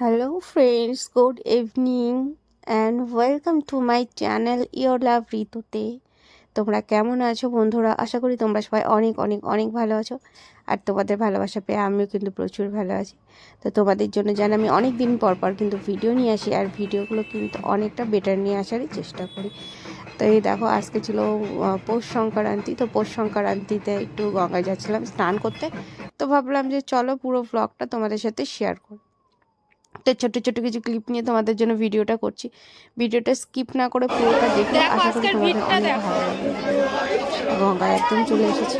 Hello friends, good evening and welcome to my channel Your Love ঋতুতে তোমরা কেমন আছো বন্ধুরা? আশা করি তোমরা সবাই অনেক অনেক অনেক ভালো আছো। আর তোমাদের ভালোবাসা পেয়ে আমিও কিন্তু প্রচুর ভালো আছি। তো তোমাদের জন্য যেন আমি অনেক দিন পর পর কিন্তু ভিডিও নিয়ে আসি আর ভিডিওগুলো কিন্তু অনেকটা বেটার নিয়ে আসারই চেষ্টা করি। তো এই দেখো আজকে ছিল পৌষ সংক্রান্তি। তো পৌষ সংক্রান্তিতে একটু গঙ্গায় যাচ্ছিলাম স্নান করতে। তো ভাবলাম যে চলো পুরো ব্লগটা তোমাদের সাথে শেয়ার করি। তো ছোট ছোট কিছু ক্লিপ নিয়ে তোমাদের জন্য ভিডিওটা করছি। ভিডিওটা স্কিপ না করে পুরোটা দেখো আশা করি তোমাদের ভিড়টা অনেক দেখো। ভালো লাগবে। গঙ্গায় একদম চলে এসেছি।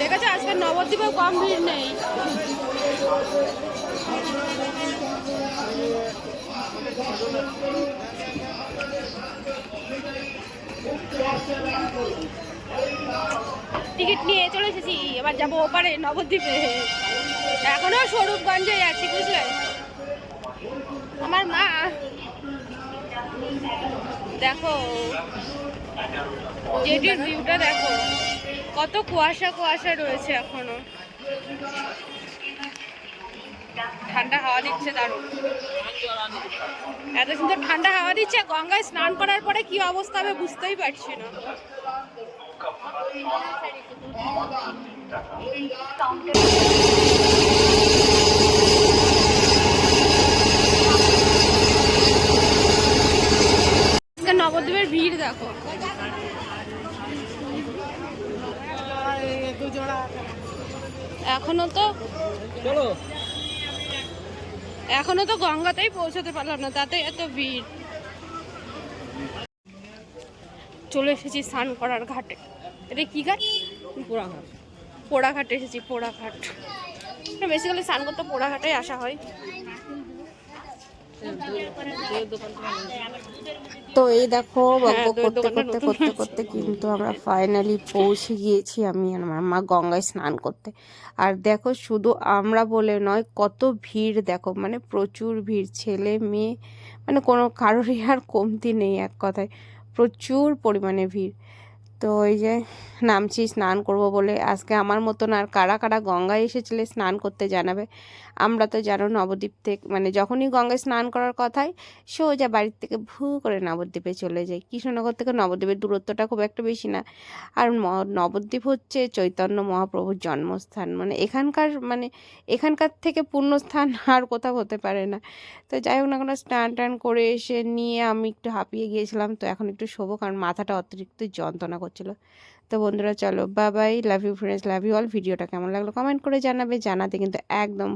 দেখেছ আজকে নবদ্বীপেও কম ভিড় নেই। টিকিট নিয়ে চলে এসেছি। এবার যাব ওপারে নবদ্বীপে। এখনও স্বরূপগঞ্জে আছি, বুঝলে? আমার মা দেখো, জেটির ভিউটা দেখো, কত কুয়াশা কুয়াশা রয়েছে এখনও। ঠান্ডা হাওয়া দিচ্ছে দারুণ। এত সুন্দর ঠান্ডা হাওয়া দিচ্ছে, গঙ্গায় স্নান করার পরে কি অবস্থা হবে বুঝতেই পারছি না। নবদ্বীপের ভিড় দেখো। এখনও তো এখনও তো গঙ্গাতেই পৌঁছাতে পারলাম না তাতে এত ভিড়। চলে এসেছি স্নান করার ঘাটে। এটা কি ঘাট? পোড়াঘাট পোড়াঘাট এসেছি পোড়াঘাট। বেসিক্যালি স্নান করতে পোড়াঘাটে আসা হয়। তো এই দেখো হ্যাঁ, করতে করতে করতে করতে কিন্তু আমরা ফাইনালি পৌঁছে গিয়েছি আমি আর আমার মা গঙ্গায় স্নান করতে। আর দেখো শুধু আমরা বলে নয় কত ভিড় দেখো মানে প্রচুর ভিড়। ছেলে মেয়ে মানে কোনো কারোরই আর কমতি নেই এক কথায়। প্রচুর পরিমাণে ভিড়। তো ওই যে নামছি, স্নান করব বলে। আজকে আমার মতন আর কারা কারা গঙ্গায় এসেছিলে স্নান করতে জানাবে? আমরা তো জানো নবদ্বীপ থেকে মানে যখনই গঙ্গায় স্নান করার কথাই সোজা বাড়ির থেকে ভু করে নবদ্বীপে চলে যাই কৃষ্ণনগর থেকে নবদ্বীপের দূরত্বটা খুব একটা বেশি না। আর নবদ্বীপ হচ্ছে চৈতন্য মহাপ্রভুর জন্মস্থান। মানে এখানকার মানে এখানকার থেকে পুণ্যস্থান আর কোথাও হতে পারে না। তো যাই হোক না কোনো, স্নান টান করে এসে নিয়ে আমি একটু হাঁপিয়ে গিয়েছিলাম। তো এখন একটু শোবো, কারণ মাথাটা অতিরিক্ত যন্ত্রণা করছিল। তো বন্ধুরা, চলো Babai love you friends love you all ভিডিওটা কেমন লাগল কমেন্ট করে জানাবে, জানাতে কিন্তু একদম